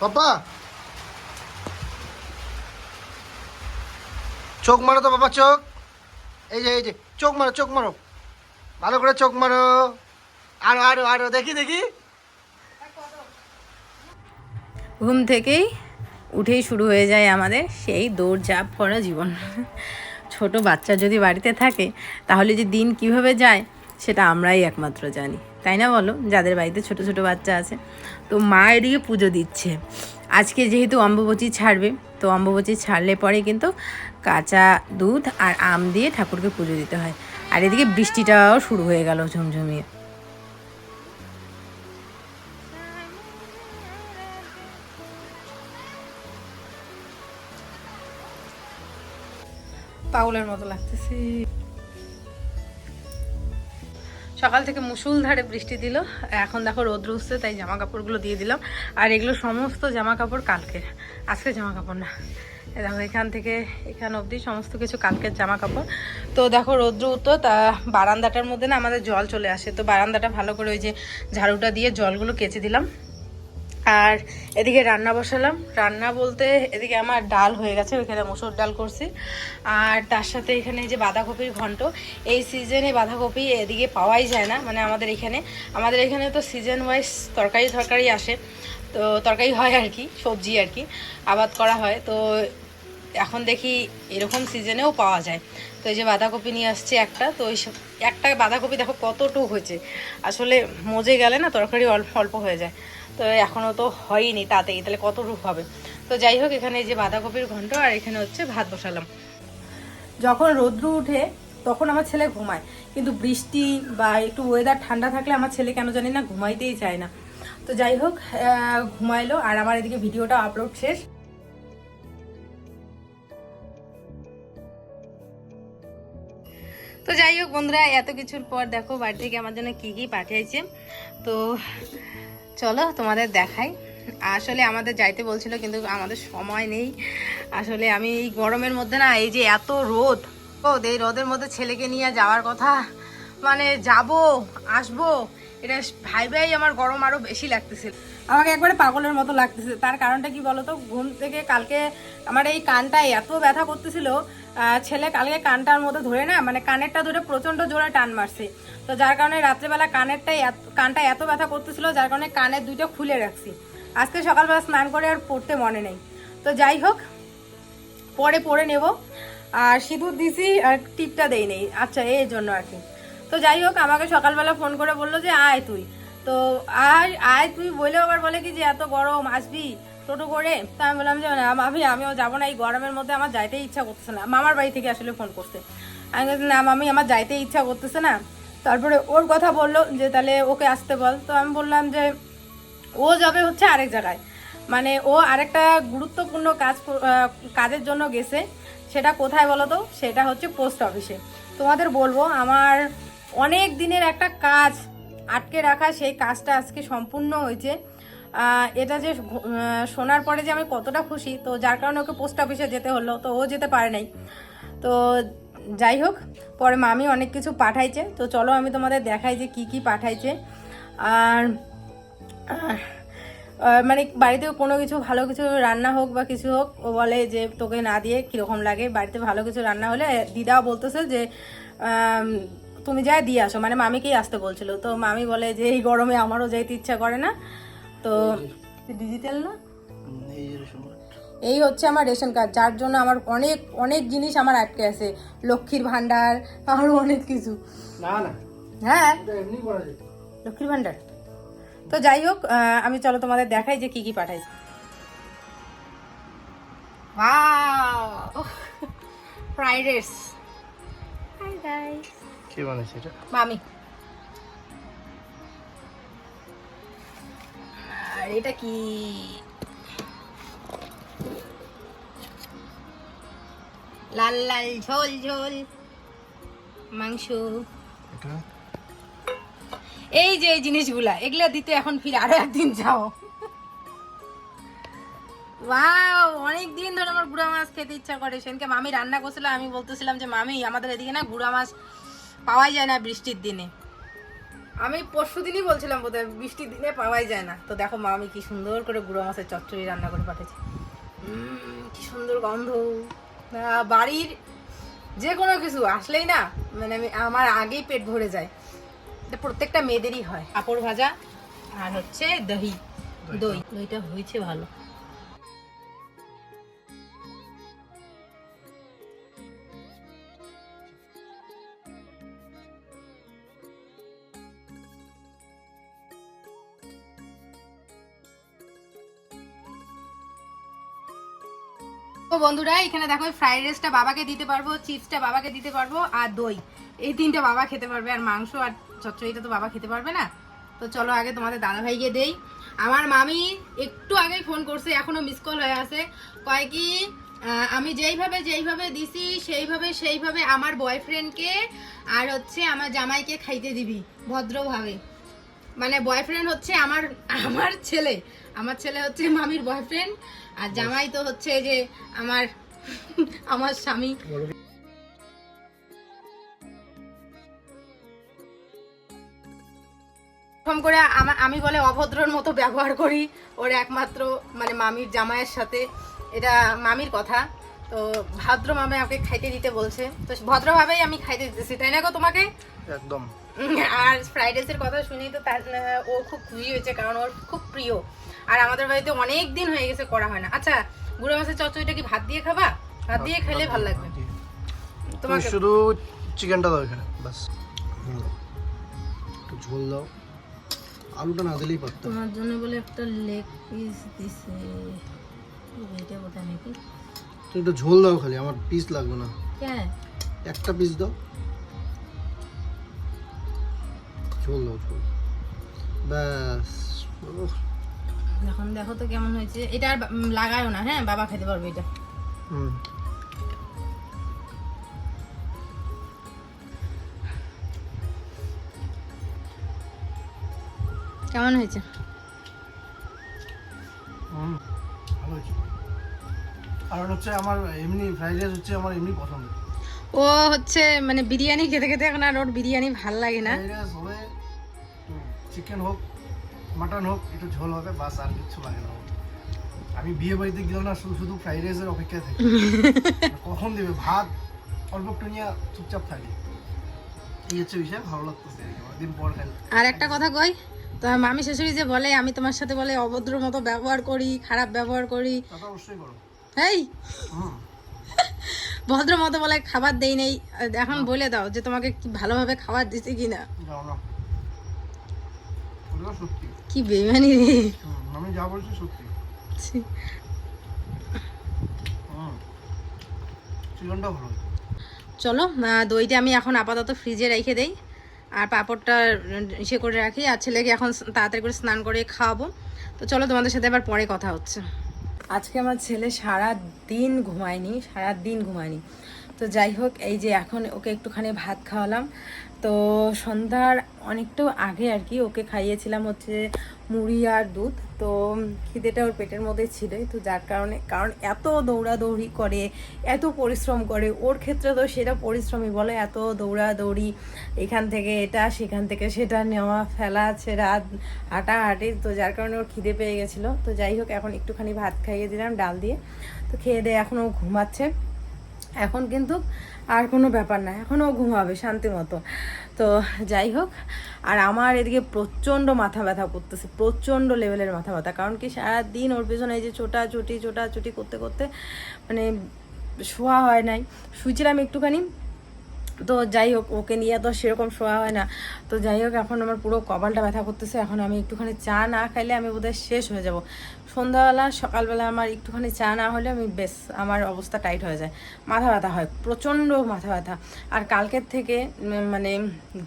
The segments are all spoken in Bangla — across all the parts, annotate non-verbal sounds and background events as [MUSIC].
পাপা চোখ মারো তো বাবা, চোখ। এই যে এই যে, চোখ মারো চোখ মারো। ভালো করে চোখ মারো। আরও আরও আরও, দেখি দেখি। ঘুম থেকেই উঠেই শুরু হয়ে যায় আমাদের সেই দৌড়ঝাঁপ করা জীবন। ছোট বাচ্চা যদি বাড়িতে থাকে, তাহলে যে দিন কীভাবে যায়, সেটা আমরাই একমাত্র জানি। তাই না বলো? যাদের বাড়িতে ছোট ছোট বাচ্চা আছে। তো মা এদিকে পুজো দিচ্ছে। আজকে যেহেতু অম্বুবচী ছাড়বে, তো অম্বুবচী ছাড়লে পরে কিন্তু কাঁচা দুধ আর আম দিয়ে ঠাকুরকে পুজো দিতে হয়। আর এদিকে বৃষ্টিটাও শুরু হয়ে গেল ঝুমঝুমিয়ে। পাগলের মতো লাগতেছে। সকাল থেকে মুসুলধারে বৃষ্টি দিল। এখন দেখো রোদ্র উঠছে, তাই জামা কাপড়গুলো দিয়ে দিলাম। আর এগুলো সমস্ত জামা কাপড় কালকের। আজকে জামা কাপড় না দেখো, এখান থেকে এখান অবধি সমস্ত কিছু কালকের জামা কাপড় তো দেখো, রৌদ্র উঠতো, তা বারান্দাটার মধ্যে না আমাদের জল চলে আসে। তো বারান্দাটা ভালো করে ওই যে ঝাড়ুটা দিয়ে জলগুলো কেচে দিলাম। আর এদিকে রান্না বসালাম। রান্না বলতে এদিকে আমার ডাল হয়ে গেছে, ওইখানে মসুর ডাল করছি। আর তার সাথে এখানে যে বাঁধাকপির ঘন্ট, এই সিজনে বাঁধাকপি এদিকে পাওয়াই যায় না মানে আমাদের এখানে। আমাদের এখানে তো সিজন ওয়াইজ তরকারি তরকারি আসে। তো তরকারি হয় আর কি, সবজি আর কি, আবাদ করা হয়। তো এখন দেখি এরকম সিজনেও পাওয়া যায়। তো এই যে বাঁধাকপি নিয়ে আসছে একটা, তো ওই একটা বাঁধাকপি দেখো কতটুক হয়েছে। আসলে মজে গেলে না তরকারি অল্প অল্প হয়ে যায়। তো এখনও তো হয়নি তাতেই, তাহলে কত রূপ হবে? তো যাই হোক, এখানে যে বাঁধাকপির ঘন্ট আর এখানে হচ্ছে ভাত বসালাম। যখন রৌদ্র উঠে তখন আমার ছেলে ঘুমায়, কিন্তু বৃষ্টি বা একটু ওয়েদার ঠান্ডা থাকলে আমার ছেলে কেন জানি না ঘুমাইতেই চায় না। তো যাই হোক ঘুমাইলো আর আমার এদিকে ভিডিওটা আপলোড শেষ। তো যাই হোক বন্ধুরা, এত কিছুর পর দেখো বাড়ি থেকে আমার জন্য কি কি পাঠিয়েছে। তো চলো তোমাদের দেখাই। আসলে আমাদের যাইতে বলছিল, কিন্তু আমাদের সময় নেই। আসলে আমি এই গরমের মধ্যে না, এই যে এত রোদ, ও, এই রোদের মধ্যে ছেলেকে নিয়ে যাওয়ার কথা। মানে যাব, আসব, এটা ভাই ভাই আমার গরম আরও বেশি লাগতেছে আমাকে একবারে পাগলের মতো লাগতেছে। তার কারণটা কি বলতো? ঘুম থেকে কালকে আমার এই কানটা এত ব্যথা করতেছিল ছেলে কালকে কানটার মতো ধরে না মানে কানেরটা ধরে প্রচণ্ড জোরে টান মারছে। তো যার কারণে রাত্রেবেলা কানেরটাই এত- কানটা এত ব্যথা করতেছিল, যার কারণে কানের দুইটা খুলে রাখছি। আজকে সকালবেলা স্নান করে আর পড়তে মনে নেই। তো যাই হোক, পরে পরে নেব। আর সিঁদুর দিছি, আর টিপটা দেই নেই। আচ্ছা এই জন্য আর কি। তো যাই হোক, আমাকে সকালবেলা ফোন করে বলল যে, আয় তুই। তো আয় আয় তুই বলেও আবার বলে কি যে এত গরম, আসবি টোটো করে? তো আমি বললাম যে আমি, আমিও যাব না, এই গরমের মধ্যে আমার যাইতেই ইচ্ছা করতেছে না। মামার বাড়ি থেকে আসলে ফোন করতে আমি বলছি, না, মামি, আমার যাইতে ইচ্ছা করতেছে না। তারপরে ওর কথা বলল যে, তাহলে ওকে আসতে বল। তো আমি বললাম যে, ও যাবে হচ্ছে আরেক জায়গায়। মানে ও আরেকটা গুরুত্বপূর্ণ কাজ কাজের জন্য গেছে। সেটা কোথায় বলো তো? সেটা হচ্ছে পোস্ট অফিসে তোমাদের বলব, আমার অনেক দিনের একটা কাজ আটকে রাখা, সেই কাজটা আজকে সম্পূর্ণ হয়েছে। এটা যে শোনার পরে যে আমি কতটা খুশি, তো যার কারণে ওকে পোস্ট অফিসে যেতে হলো, তো ও যেতে পারে নাই। তো যাই হোক, পরে মামি অনেক কিছু পাঠাইছে, তো চলো আমি তোমাদের দেখাই যে কি কি পাঠাইছে। আর মানে বাড়িতে কোনো কিছু, ভালো কিছু রান্না হোক বা কিছু হোক, ও বলে যে তোকে না দিয়ে কীরকম লাগে, বাড়িতে ভালো কিছু রান্না হলে, দিদাও বলতেছে যে তুমি যাই দিয়ে আসো। মানে মামিকেই আসতে বলছিল। তো মামি বলে যে এই গরমে আমারও যাইতে ইচ্ছা করে না। তো ডিজিটাল না? এই হচ্ছে আমার রেশন কার্ড যার জন্য আমার অনেক অনেক জিনিস আমার আটকে আছে। লক্ষ্মীর ভাণ্ডার আরও অনেক কিছু। না না। হ্যাঁ? লক্ষ্মীর ভান্ডার তো যাই হোক আমি চলো তোমাদের দেখাই যে কি কি পাঠাইছি ফ্রাইড রাইস হাই গাইস কে এটা? মামি আর এটা কি? লাল লাল ঝোল ঝোল। মাংস। এটা? এই যে এই জিনিসগুলা এগুলা দিতে এখন ফিরে আরও একদিন যাও। ওয়াও অনেক দিন ধরে আমার গুড়া মাছ খেতে ইচ্ছা করে। সেদিনকে মামি রান্না করছিল আমি বলতেছিলাম যে মামি আমাদের এদিকে না গুড়া মাছ পাওয়াই যায় না বৃষ্টির দিনে। আমি পরশু দিনই বলছিলাম বোধহয় বৃষ্টির দিনে পাওয়াই যায় না। তো দেখো মা আমি কি সুন্দর করে গুঁড়ো মাছের চচ্চড়ি রান্না করে পাঠিয়েছি। উম, কি সুন্দর গন্ধ। বাড়ির যে কোনো কিছু আসলেই না মানে আমি আমার আগেই পেট ভরে যায়। এটা প্রত্যেকটা মেয়েদেরই হয়। কাপড় ভাজা আর হচ্ছে দহি দই। দইটা হয়েছে ভালো। তো বন্ধুরা, এখানে দেখো ফ্রাইড রাইসটা বাবাকে দিতে পারব চিপসটা বাবাকে দিতে পারব আর দই। এই তিনটা বাবা খেতে পারবে, আর মাংস আর চচ্চড়িটা তো বাবা খেতে পারবে না। তো চলো আগে তোমাদের দাদা ভাইকে দেই। আমার মামি একটু আগেই ফোন করছে, এখনও মিস কল হয়ে আছে। কয় কি আমি যেইভাবে যেইভাবে দিছি, সেইভাবে সেইভাবে আমার বয়ফ্রেন্ডকে আর হচ্ছে আমার জামাইকে খাইতে দিবি, ভদ্রভাবে। মানে বয়ফ্রেন্ড হচ্ছে আমার আমার ছেলে। আমার ছেলে হচ্ছে মামির বয়ফ্রেন্ড আর জামাই তো হচ্ছে যে আমার আমার স্বামী। প্রথম করে আমি বলে অভদ্রর মতো ব্যবহার করি ওর একমাত্র মানে মামির জামাইয়ের সাথে। এটা মামির কথা। তো ভদ্র মামে আমাকে খাইতে দিতে বলছে। তো ভদ্রভাবেই আমি খাইতে দিতেছি তাই না গো তোমাকে? একদম। আর ফ্রাইড রাইসের কথা শুনেই তো তার ও খুব খুশি হয়েছে কারণ ওর খুব প্রিয়। আর আমাদের বাড়িতে অনেক দিন হয়ে গেছে করা হয় না। আচ্ছা গুঁড়ো মাছের চচ্চড়িটা কি ভাত দিয়ে খাবা? ভাত দিয়ে খেলে ভালো লাগবে। তুমি তোমাকে শুধু চিকেনটা দাও এখানে বাস একটু ঝোল দাও। আলুটা না দিলেই পারতাম। তোমার জন্য বলে একটা লেগ পিস দিছে। এইটা বোধহয় নাকি? তুমি একটু ঝোল দাও খালি আমার পিস লাগবে না। হ্যাঁ একটা পিস দাও। ঝোল দাও ঝোল। ব্যাস এখন দেখো তো কেমন হয়েছে। এটা আর লাগায়ও না হ্যাঁ? বাবা খেতে পারবে এটা। হুম। কেমন হয়েছে? কারণ হচ্ছে আমার এমনি ফ্রাইড রাইস হচ্ছে আমার এমনি পছন্দ। ও হচ্ছে মানে বিরিয়ানি খেতে খেতে এখন আর ওর বিরিয়ানি ভালো লাগে না। চিকেন হোক মাটন হোক একটু ঝোল হবে বাস আর কিছু লাগে না। আমি বিয়ে বাড়িতে গেলাম না শুধু শুধু ফ্রাইড রাইসের অপেক্ষায় থাকি। [LAUGHS] কখন দেবে? ভাত অল্প একটু নিয়ে চুপচাপ থাকি। এই হচ্ছে বিষয় ভালো লাগতেছে আর পর খাই আর একটা কথা কই তোমার মামি শাশুড়ি যে বলে আমি তোমার সাথে বলে অভদ্র মতো ব্যবহার করি খারাপ ব্যবহার করি। অবশ্যই করো। এই [LAUGHS] ভদ্র মতো বলে খাবার দেই নেই। এখন বলে দাও যে তোমাকে কি ভালোভাবে খাবার দিছে কিনা। না সত্যি। কি বেমানি রে? আমি যা বলছি সত্যি। চলো দইটা আমি এখন আপাতত ফ্রিজে রেখে দেই আর পাঁপড়টা ইসে করে রাখি আর ছেলেকে এখন তাড়াতাড়ি করে স্নান করে খাওয়াবো। তো চলো তোমাদের সাথে আবার পরে কথা হচ্ছে। আজকে আমার ছেলে সারা দিন ঘুমায়নি সারা দিন ঘুমায়নি। তো যাই হোক এই যে এখন ওকে একটুখানি ভাত খাওয়ালাম তো সন্ধ্যার অনেকটাও আগে আর কি ওকে খাইয়েছিলাম হচ্ছে মুড়ি আর দুধ। তো খিদেটা ওর পেটের মধ্যে ছিলই। তো যার কারণে, কারণ এত দৌড়াদৌড়ি করে, এত পরিশ্রম করে, ওর ক্ষেত্রে তো সেটা পরিশ্রমই বলে, এত দৌড়াদৌড়ি, এখান থেকে এটা, সেখান থেকে সেটা নেওয়া, ফেলা ছেঁড়া হাঁটাহাঁটি তো যার কারণে ওর খিদে পেয়ে গেছিল। তো যাই হোক, এখন একটুখানি ভাত খাইয়ে দিলাম ডাল দিয়ে। তো খেয়ে দিয়ে এখন ও ঘুমাচ্ছে। এখন কিন্তু আর কোনো ব্যাপার না এখন ও ঘুমাবে শান্তি মতো। তো যাই হোক, আর আমার এদিকে প্রচণ্ড মাথা ব্যথা করতেছে, প্রচণ্ড লেভেলের মাথা ব্যথা। কারণ কি সারাদিন ওর পেছনে এই যে ছোটাছুটি ছোটাছুটি করতে করতে মানে শোয়া হয় নাই। শুয়েছিলাম একটুখানি তো যাই হোক, ওকে নিয়ে তো সেরকম শোয়া হয় না। তো যাই হোক, এখন আমার পুরো কপালটা ব্যথা করতেছে। এখন আমি একটুখানি চা না খাইলে আমি বোধহয় শেষ হয়ে যাব। সন্ধ্যাবেলা, সকালবেলা আমার একটুখানি চা না হলে আমি বেশ আমার অবস্থা টাইট হয়ে যায়। মাথা ব্যথা হয়, প্রচণ্ড মাথা ব্যথা। আর কালকের থেকে মানে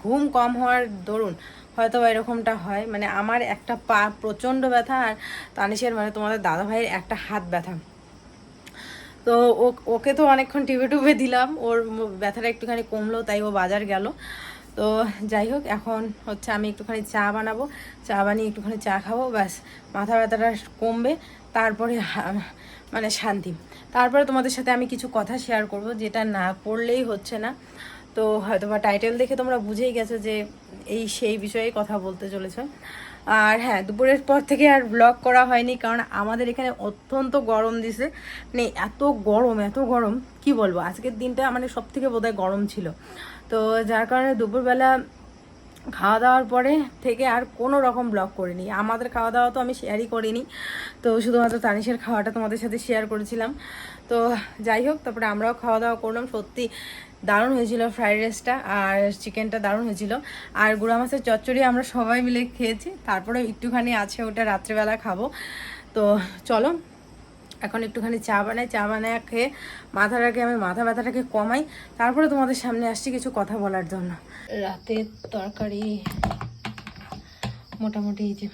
ঘুম কম হওয়ার দরুন হয়তো এরকমটা হয়। মানে আমার একটা পা প্রচণ্ড ব্যথা আর তানিশের মানে তোমাদের দাদা ভাইয়ের একটা হাত ব্যথা। তো ওকে তো অনেকক্ষণ টিপে টুপে দিলাম। ওর ব্যথাটা একটুখানি কমলো, তাই ও বাজার গেল। তো যাই হোক, এখন হচ্ছে আমি একটুখানি চা বানাবো। চা বানিয়ে একটুখানি চা খাব, ব্যাস, মাথা ব্যথাটা কমবে। তারপরে মানে শান্তি। তারপরে তোমাদের সাথে আমি কিছু কথা শেয়ার করব, যেটা না পড়লেই হচ্ছে না। তো হয়তো বা টাইটেল দেখে তোমরা বুঝেই গেছো যে এই সেই বিষয়ে কথা বলতে চলেছে। আর হ্যাঁ দুপুরের পর থেকে আর ব্লগ করা হয়নি কারণ আমাদের এখানে অত্যন্ত গরম দিছে। মানে এত গরম এত গরম, কি বলব? আজকের দিনটা মানে সব থেকে বোধহয় গরম ছিল। তো যার কারণে দুপুরবেলা খাওয়া দাওয়ার পরে থেকে আর কোনো রকম ব্লগ করিনি। আমাদের খাওয়া দাওয়া তো আমি শেয়ারই করিনি। তো শুধুমাত্র তানিশের খাওয়াটা তোমাদের সাথে শেয়ার করেছিলাম। তো যাই হোক, তারপরে আমরাও খাওয়া দাওয়া করলাম। সত্যি দারুণ হয়েছিল ফ্রাইড রাইসটা আর চিকেনটা দারুণ হয়েছিল। আর গুঁড়া মাছের চচ্চড়ি আমরা সবাই মিলে খেয়েছি। তারপরে একটুখানি আছে, ওটা রাত্রেবেলা খাব। তো চলো, এখন একটুখানি চা বানাই। চা বানায় খেয়ে মাথাটাকে, আমি মাথা ব্যথাটাকে কমাই। তারপরে তোমাদের সামনে আসছি কিছু কথা বলার জন্য। রাতের তরকারি মোটামুটি যে।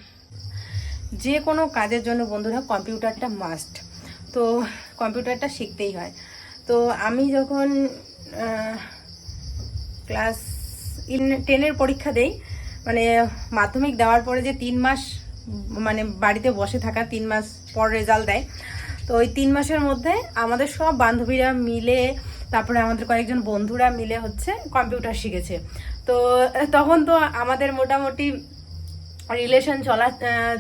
যে কোনো কাজের জন্য বন্ধুরা কম্পিউটারটা মাস্ট তো কম্পিউটারটা শিখতেই হয়। তো আমি যখন ক্লাস ইন টেনের পরীক্ষা দেই মানে মাধ্যমিক দেওয়ার পরে যে তিন মাস মানে বাড়িতে বসে থাকা তিন মাস পর রেজাল্ট দেয়, তো ওই তিন মাসের মধ্যে আমাদের সব বান্ধবীরা মিলে তারপরে আমাদের কয়েকজন বন্ধুরা মিলে হচ্ছে কম্পিউটার শিখেছে। তো, তখন তো আমাদের মোটামুটি রিলেশন চলা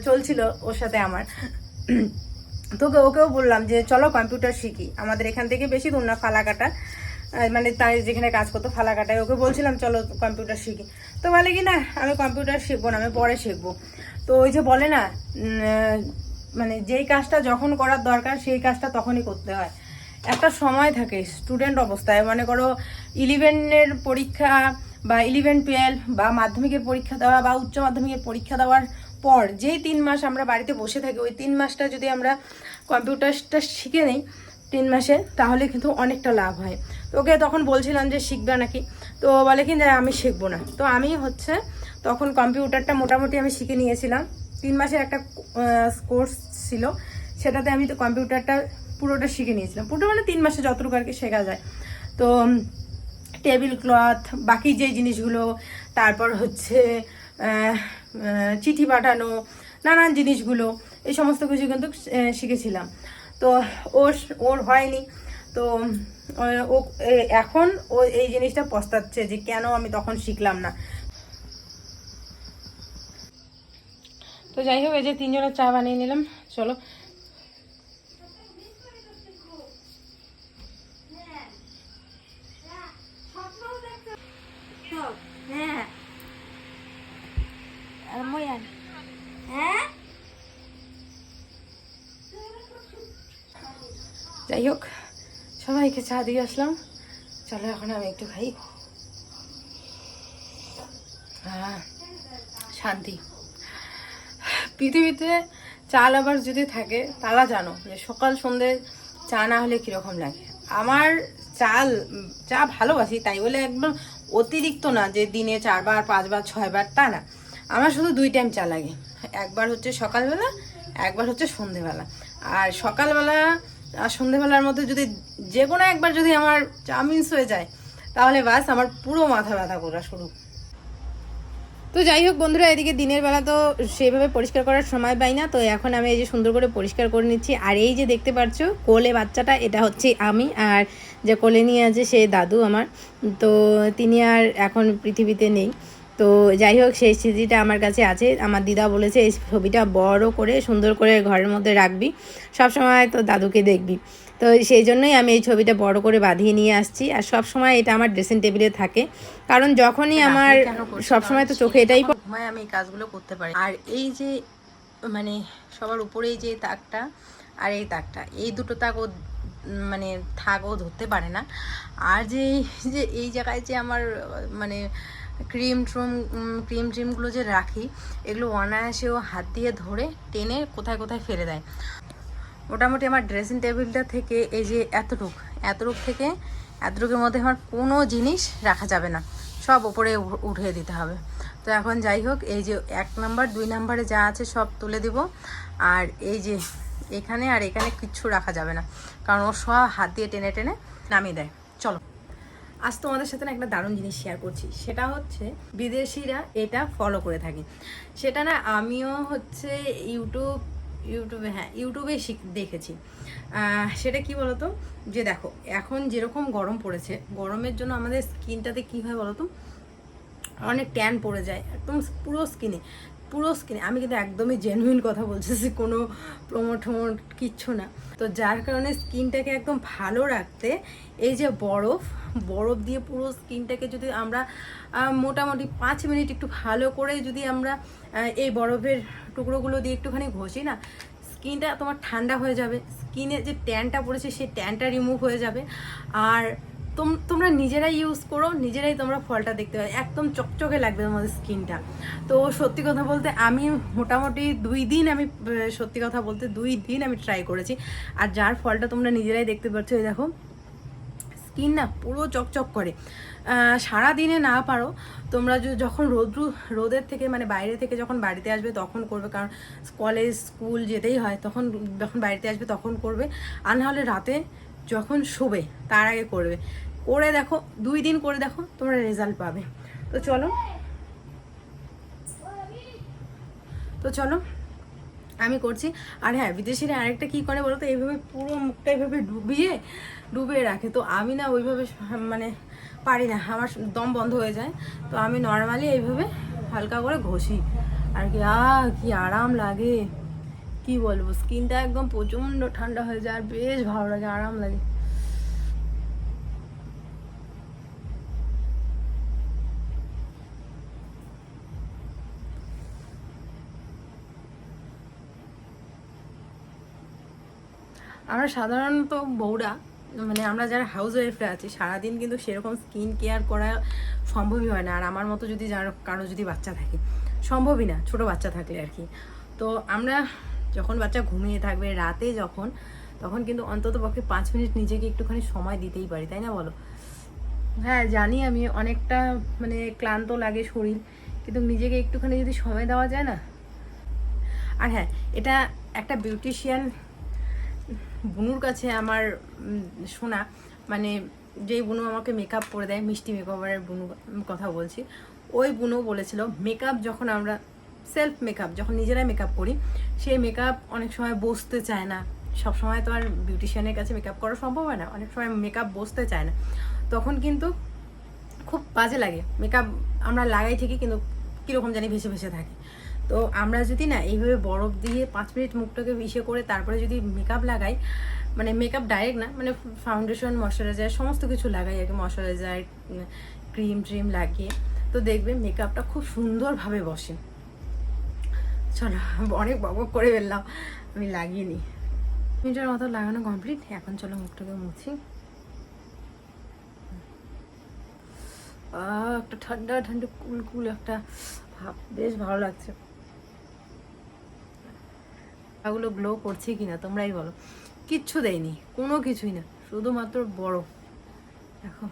চলছিল ওর সাথে আমার। তোকে ওকেও বললাম যে, চলো কম্পিউটার শিখি। আমাদের এখান থেকে বেশি দূর না, ফালাকাটা। মানে তাই যেখানে কাজ করতো, ফালাকাটায়। ওকে বলছিলাম, চলো কম্পিউটার শিখি। তো বলে কি, না, আমি কম্পিউটার শিখব না, আমি পরে শিখব। তো ওই যে বলে না মানে যেই কাজটা যখন করার দরকার, সেই কাজটা তখনই করতে হয়। একটা সময় থাকে স্টুডেন্ট অবস্থায়। মনে করো ইলেভেনের পরীক্ষা বা ইলেভেন টুয়েলভ বা মাধ্যমিকের পরীক্ষা দেওয়া বা উচ্চ মাধ্যমিকের পরীক্ষা দেওয়ার পর যেই তিন মাস আমরা বাড়িতে বসে থাকি, ওই তিন মাসটা যদি আমরা কম্পিউটারটা শিখে নিই তিন মাসে, তাহলে কিন্তু অনেকটা লাভ হয়। তো ওকে তখন বলছিলাম যে, শিখবে নাকি? তো বলে কি যে আমি শিখব না। তো আমি হচ্ছে তখন কম্পিউটারটা মোটামুটি আমি শিখে নিয়েছিলাম। তিন মাসের একটা কোর্স ছিল। সেটাতে আমি তো কম্পিউটারটা পুরোটা শিখে নিয়েছিলাম। পুরোটা মানে তিন মাসে যতটুকু আর কি শেখা যায়। তো টেবিল ক্লথ, বাকি যে জিনিসগুলো, তারপর হচ্ছে চিঠি পাঠানো, নানান জিনিসগুলো, এই সমস্ত কিছু কিন্তু শিখেছিলাম। তো, ওর ওর হয়নি। তো ও এখন ও এই জিনিসটা পস্তাচ্ছে যে কেন আমি তখন শিখলাম না। তো যাই হোক, এই যে তিনজনের চা বানিয়ে নিলাম। চলো হ্যাঁ হ্যাঁ যাই হোক সবাইকে চা দিয়ে আসলাম। চলো এখন আমি একটু খাই। শান্তি। পৃথিবীতে চাল আবার যদি থাকে তারা জানো যে সকাল সন্ধ্যে চা না হলে কীরকম লাগে। আমার চাল চা ভালোবাসি তাই বলে একদম অতিরিক্ত না যে দিনে চারবার পাঁচবার ছয়বার তা না। আমার শুধু দুই টাইম চা লাগে। একবার হচ্ছে সকালবেলা, একবার হচ্ছে সন্ধেবেলা। আর সকালবেলা, আর সন্ধেবেলার মধ্যে যদি যে কোনো একবার যদি আমার চা মিস হয়ে যায়, তাহলে বাস আমার পুরো মাথা ব্যথা করা শুরু। তো যাই হোক বন্ধুরা, এদিকে দিনের বেলা তো সেইভাবে পরিষ্কার করার সময় পাই না, তো এখন আমি এই যে সুন্দর করে পরিষ্কার করে নিচ্ছি। আর এই যে দেখতে পাচ্ছ, কোলে বাচ্চাটা, এটা হচ্ছে আমি আর যে কোলে নিয়ে আছে সে দাদু আমার। তো তিনি আর এখন পৃথিবীতে নেই। তো যাই হোক সেই স্মৃতিটা আমার কাছে আছে। আমার দিদা বলেছে এই ছবিটা বড় করে সুন্দর করে ঘরের মধ্যে রাখবি। সব সময় তো দাদুকে দেখবি। তো সেই জন্যই আমি এই ছবিটা বড় করে বাঁধিয়ে নিয়ে আসছি। আর সব সময় এটা আমার ড্রেসিং টেবিলে থাকে। কারণ যখনই আমার সব সময় তো চোখে এটাই আমি এই কাজগুলো করতে পারি। আর এই যে মানে সবার উপরে যে তাকটা আর এই তাকটা এই দুটো তাক ও মানে থাক ও ধরতে পারে না। আর যে এই যে এই জায়গায় যে আমার মানে ক্রিম ট্রুম ক্রিম ট্রিমগুলো যে রাখি, এগুলো অনায়াসেও হাত দিয়ে ধরে টেনে কোথায় কোথায় ফেলে দেয়। মোটামুটি আমার ড্রেসিং টেবিলটা থেকে এই যে এতটুক এতটুক থেকে এতটুকের মধ্যে আমার কোনো জিনিস রাখা যাবে না। সব ওপরে উঠিয়ে দিতে হবে। তো এখন যাই হোক, এই যে এক নাম্বার, দুই নাম্বারে যা আছে সব তুলে দিব। আর এই যে এখানে আর এখানে কিচ্ছু রাখা যাবে না। কারণ ও সব হাত দিয়ে টেনে টেনে নামিয়ে দেয়। চলো। আজ তোমাদের সাথে না একটা দারুণ জিনিস শেয়ার করছি। সেটা হচ্ছে বিদেশিরা এটা ফলো করে থাকে। সেটা না আমিও হচ্ছে ইউটিউব ইউটিউবে হ্যাঁ ইউটিউবে শিখ, দেখেছি। সেটা কি বলতো? যে দেখো, এখন যেরকম গরম পড়েছে, গরমের জন্য আমাদের স্কিনটাতে কি হয় বলতো? অনেক ট্যান পড়ে যায়, একদম পুরো স্কিনে পুরো স্কিনে আমি কিন্তু একদমই জেনুইন কথা বলছি যে কোনো প্রমোট কিচ্ছু না। তো যার কারণে স্কিনটাকে একদম ভালো রাখতে এই যে বরফ বরফ দিয়ে পুরো স্কিনটাকে যদি আমরা মোটামুটি পাঁচ মিনিট একটু ভালো করে যদি আমরা এই বরফের টুকরোগুলো দিয়ে একটুখানি ঘষি না, স্কিনটা তোমার ঠান্ডা হয়ে যাবে। স্কিনে যে ট্যানটা পড়েছে সেই ট্যানটা রিমুভ হয়ে যাবে। আর তোম- তোমরা নিজেরাই ইউজ করো, নিজেরাই তোমরা ফলটা দেখতে পাবে। একদম চকচকে লাগবে তোমাদের স্কিনটা। তো সত্যি কথা বলতে আমি মোটামুটি দুই দিন আমি সত্যি কথা বলতে দুই দিন আমি ট্রাই করেছি। আর যার ফলটা তোমরা নিজেরাই দেখতে পাচ্ছ, এই দেখো। স্কিন না পুরো চকচক করে। সারা দিনে না পারো, তোমরা যখন রোদ্রু, রোদের থেকে মানে বাইরে থেকে যখন বাড়িতে আসবে তখন করবে, কারণ কলেজ, স্কুল যেতেই হয়, তখন, যখন বাড়িতে আসবে তখন করবে। আর নাহলে রাতে যখন শোবে, তার আগে করবে। করে দেখো, দুই দিন করে দেখো, তোমরা রেজাল্ট পাবে। তো চলো। তো চলো। আমি করছি। আর হ্যাঁ বিদেশিরা আরেকটা কি করে বলো তো এইভাবে পুরো মুখটা এইভাবে ডুবিয়ে ডুবিয়ে রাখে। তো আমি না ওইভাবে মানে পারি না। আমার দম বন্ধ হয়ে যায়। তো আমি নর্মালি এইভাবে হালকা করে ঘষি। আর কি, আ, কি আরাম লাগে। কি বলব? স্কিনটা একদম প্রচণ্ড ঠান্ডা হয়ে যায়। আর বেশ ভালো লাগে, আরাম লাগে। আমরা সাধারণত বউরা মানে আমরা যারা হাউস ওয়াইফরা আছি, সারাদিন কিন্তু সেরকম স্কিন কেয়ার করা সম্ভবই হয় না। আর আমার মতো যদি যার কারও যদি বাচ্চা থাকে, সম্ভবই না, ছোট বাচ্চা থাকলে আর কি। তো আমরা যখন বাচ্চা ঘুমিয়ে থাকবে রাতে যখন, তখন কিন্তু অন্তত পক্ষে পাঁচ মিনিট নিজেকে একটুখানি সময় দিতেই পারি, তাই না বলো? হ্যাঁ জানি আমি অনেকটা মানে ক্লান্ত লাগে শরীর, কিন্তু নিজেকে একটুখানি যদি সময় দেওয়া যায় না? আর হ্যাঁ এটা একটা বিউটিশিয়ান বুনুর কাছে আমার শোনা মানে যেই বুনু আমাকে মেকআপ করে দেয়, মিষ্টি মেকআপের বুনু কথা বলছি, ওই বুনু বলেছিল মেকআপ যখন আমরা সেলফ মেকআপ যখন নিজেরাই মেকআপ করি সেই মেকআপ অনেক সময় বসতে চায় না। সব সময় তো আর বিউটিশিয়ানের কাছে মেকআপ করা সম্ভব হয় না। অনেক সময় মেকআপ বসতে চায় না। তখন কিন্তু খুব বাজে লাগে। মেকআপ আমরা লাগাই ঠিকই, কিন্তু কীরকম জানি ভেসে ভেসে থাকে। তো আমরা যদি না এইভাবে বরফ দিয়ে পাঁচ মিনিট মুখটাকে ইসে করে তারপরে যদি মেকআপ লাগাই মানে মেকআপ ডাইরেক্ট না মানে ফাউন্ডেশন ময়শ্চারাইজার সমস্ত কিছু লাগাই আর কি ক্রিম ট্রিম লাগিয়ে, তো দেখবে মেকআপটা খুব সুন্দরভাবে বসে। চলো, অনেক বক করে ফেললাম, আমি লাগিয়ে নিই। মিনিটের মতো লাগানো কমপ্লিট এখন চলো মুখটাকে মুছি। একটা ঠান্ডা ঠান্ডা কুল কুল একটা ভাব, বেশ ভালো লাগছে। ওগুলো গ্লো করছে কিনা তোমরাই বলো। কিচ্ছু দেয়নি, কোনো কিছুই না, শুধুমাত্র বরফ। দেখো।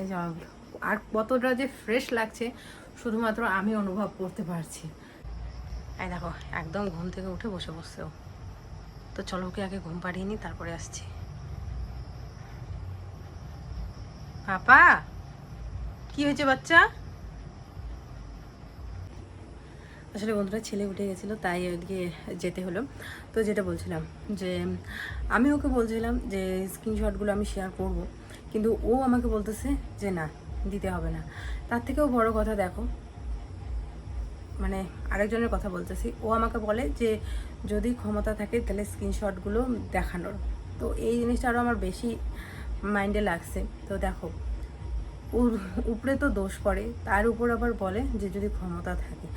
এই জামাগুলো আর কতটা যে ফ্রেশ লাগছে, শুধুমাত্র আমি অনুভব করতে পারছি। এই দেখো, একদম ঘুম থেকে উঠে বসে বসছে ও। তো চলো, ওকে আগে ঘুম পাড়িয়ে নিই, তারপরে আসছি। পাপা! কি হয়েছে বাচ্চা? আসলে বন্ধুরা ছেলে উঠে গেছিল, তাই ওইদিকে যেতে হলো। তো যেটা বলছিলাম যে, আমি ওকে বলছিলাম যে স্ক্রিনশটগুলো আমি শেয়ার করব। কিন্তু ও আমাকে বলতেছে যে, না, দিতে হবে না। তার থেকেও বড় কথা দেখো মানে আরেকজনের কথা বলতেছি। ও আমাকে বলে যে, যদি ক্ষমতা থাকে, তাহলে স্ক্রিনশটগুলো দেখানোর। তো এই জিনিসটা আরও আমার বেশি মাইন্ডে লাগছে। তো দেখো উপরে তো দোষ করে তার উপর আবার বলে যে, যদি ক্ষমতা থাকে।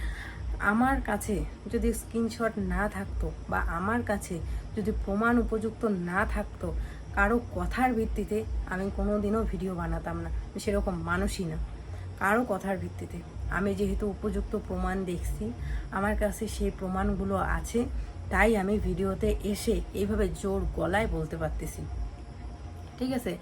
আমার কাছে যদি স্ক্রিনশট না থাকতো বা আমার কাছে যদি প্রমাণ উপযুক্ত না থাকতো, কারও কথার ভিত্তিতে আমি কোনো দিনও ভিডিও বানাতাম না। সেরকম মানুষই না। কারও কথার ভিত্তিতে। আমি যেহেতু উপযুক্ত প্রমাণ দেখছি, আমার কাছে সেই প্রমাণগুলো আছে, তাই আমি ভিডিওতে এসে এইভাবে জোর গলায় বলতে পারতেছি। ঠিক আছে?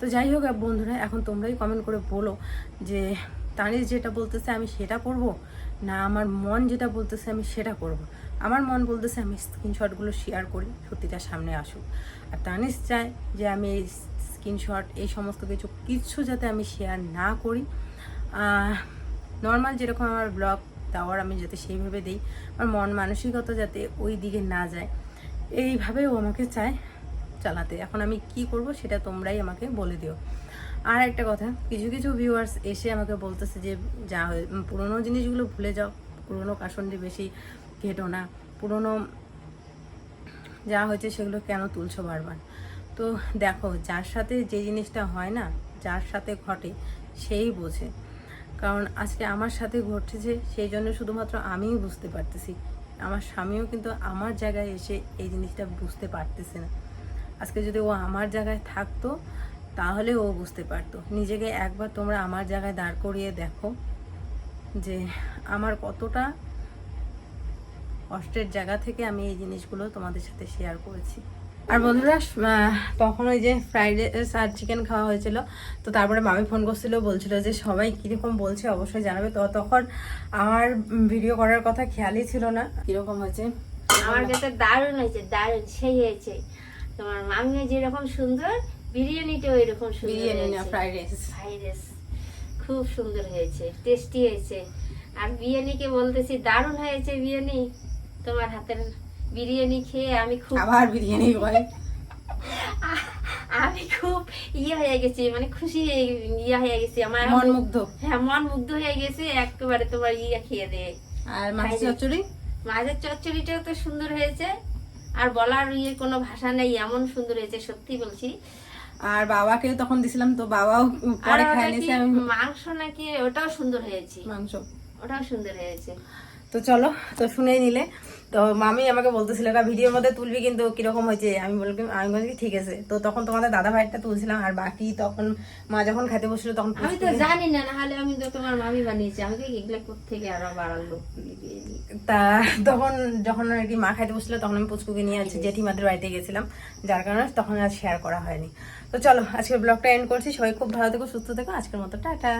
তো যাই হোক, বন্ধুরা, এখন তোমরাই কমেন্ট করে বলো যে, তানিশ যেটা বলতেছে আমি সেটা করব? না, আমার মন যেটা বলতেছে আমি সেটা করব। আমার মন বলতেছে আমি স্ক্রিনশটগুলো শেয়ার করি, সত্যিটা সামনে আসুক। আর তানিশ চায় যে আমি এই স্ক্রিনশট, এই সমস্ত কিছু কিছু যাতে আমি শেয়ার না করি। নর্মাল যেরকম আমার ব্লগ দেওয়ার আমি যাতে সেইভাবে দিই। আমার মন মানসিকতা যাতে ওই দিকে না যায়। এইভাবে ও আমাকে চায় চালাতে। এখন আমি কি করব সেটা তোমরাই আমাকে বলে দিও। আর একটা কথা, কিছু কিছু ভিউয়ার্স এসে আমাকে বলতেছে যে, যা পুরোনো জিনিসগুলো ভুলে যাও। পুরোনো কাসন্ডে বেশি ঘেটো না। পুরোনো যা হয়েছে সেগুলো কেন তুলছো বারবার? তো দেখো, যার সাথে যে জিনিসটা হয় না, যার সাথে ঘটে, সেই বোঝে। কারণ আজকে আমার সাথে ঘটেছে সেই জন্য শুধুমাত্র আমিই বুঝতে পারতেছি। আমার স্বামীও কিন্তু আমার জায়গায় এসে এই জিনিসটা বুঝতে পারতেছে না। আজকে যদি ও আমার জায়গায় থাকতো তাহলে ও বুঝতে পারতো। নিজেকে একবার তোমরা আমার জায়গায় দাঁড় করিয়ে দেখো যে আমার কতটা কষ্টের জায়গা থেকে আমি এই জিনিসগুলো তোমাদের সাথে শেয়ার করেছি। আর বন্ধুরা তখন ওই যে ফ্রাইড রাইস আর চিকেন খাওয়া হয়েছিল। তো তারপরে মামি ফোন করছিল, বলছিল যে সবাই কীরকম বলছে অবশ্যই জানাবে। তো তখন আমার ভিডিও করার কথা খেয়ালই ছিল না। কীরকম হয়েছে? আমার কাছে দারুণ হয়েছে, দারুণ, সেই হয়েছে। তোমার মামিও যেরকম সুন্দর বিরিয়ানিটাও এরকম সুন্দর বিরিয়ানি না ফ্রাইড রাইস ফ্রাইড রাইস খুব সুন্দর হয়েছে টেস্টি হয়েছে। আর বিরিয়ানিকে বলতেছি দারুণ হয়েছে বিরিয়ানি। তোমার হাতের বিরিয়ানি খেয়ে আমি খুব আবার বিরিয়ানি আমি খুব ইয়ে হয়ে গেছি মানে খুশি হয়ে ইয়ে হয়ে গেছি। আমার মন মুগ্ধ হ্যাঁ মন মুগ্ধ হয়ে গেছে একেবারে তোমার ইয়ে খেয়ে দে আর মাছ Fried rice। চচ্চড়ি? মাছের চচ্চড়িটাও তো সুন্দর হয়েছে। আর বলার ইয়ে কোনো ভাষা নেই এমন সুন্দর হয়েছে সত্যি বলছি। আর বাবাকেও তখন দিছিলাম তো বাবাও পরে খাই আমি মাংস নাকি? ওটাও সুন্দর হয়েছে। মাংস। ওটাও সুন্দর হয়েছে। তো চলো তো শুনেই নিলে। তো মামি আমাকে বলতেছিল "কা, ভিডিওর মধ্যে তুলবি কিন্তু কীরকম হয়েছে? আমি বললাম আমি বলছি ঠিক আছে। তো তখন তোমাদের দাদা ভাইটা তুলছিলাম আর বাকি তখন মা যখন খেতে বসছিল তখন আমি তো জানি না নাহলে আমি তো তোমার মামি বানিয়েছি। আমি এগুলো থেকে আরও বাড়ালো তা তখন যখন আর কি মা খাইতে বসছিল তখন আমি পুচকুকে নিয়ে আছে। জেঠিমাদের বাড়িতে গেছিলাম। যার কারণে তখন আর শেয়ার করা হয়নি। তো চলো, আজকের ব্লগটা এন্ড করছি। সবাই খুব ভালো থেকো, সুস্থ থেকো। আজকের মতো, টাটা।